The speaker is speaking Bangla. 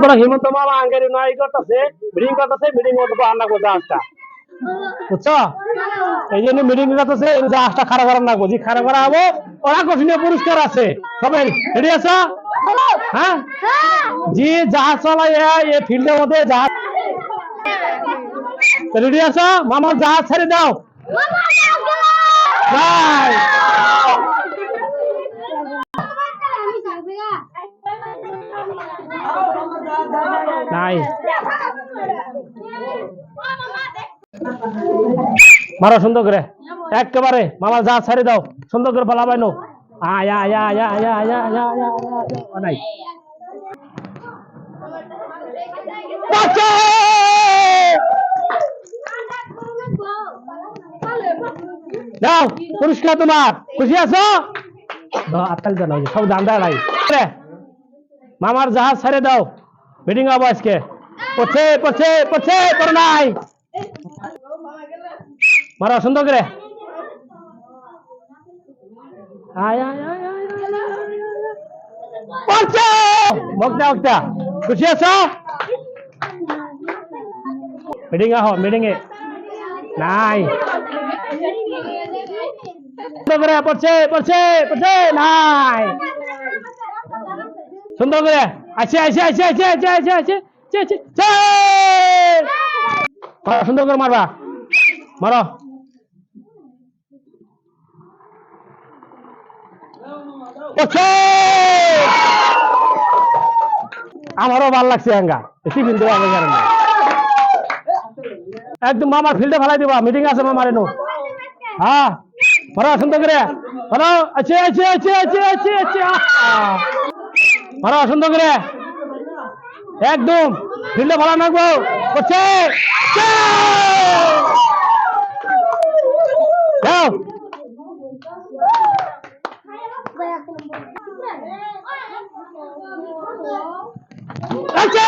বড় হিমন্ত মামা, আঙ্গেরি নয় করতেছে মিটিং করতেছে মিটিং করতে আন্না করতে আসটা বুঝছ? এই জন্য মিটিং করতেছে, এই জাহাজটা খারাপ করার না বুঝি খারাপ করা হব, ওর আকর্ষণীয় পুরস্কার আছে। সবাই রেডি আছো? হ্যাঁ? জি জাহাজ চালাই এই ফিল্ডের মধ্যে জাহাজ রেডি আছো? মামার জাহাজ ছেড়ে দাও। বাই নাই মারো সুন্দর করে একেবারে মামার জাহাজ ছেড়ে দাও সুন্দর করে পালাবাই নো আয়া আয়া আয়া আয়া আয়া আয়া আয়া আয়া নাই বাঁচো! দাও পুরস্কার তোমার খুশি আছো দাও, আটকাল জানো সব জানতে নাই রে, মামার জাহাজ ছেড়ে দাও मीटिंग आवाज़ के पछे पछे पछे परनाई मारा सुन तो करे आया आया पछे मोकता वक्ता खुशी आसा मीटिंग आ हो मीटिंग नहीं करे पछे पछे पछे नहीं सुन करे আছে আছে আছে আছে আছে আছে আছে সুন্দর করে মারবা মারো আমারও ভালো লাগছে হাঙ্গা বেশি কিন্তু একদম মামার ফিল্ডে ফেলাই দিবা মিটিং আছে মামার এনো হ্যাঁ মারো সুন্দর করে মারো আছে আছে আছে আছে আছে আছে। মারো সুন্দর করে। একদম। ফিল্ডে ভালো নাকবো করছে। আচ্ছা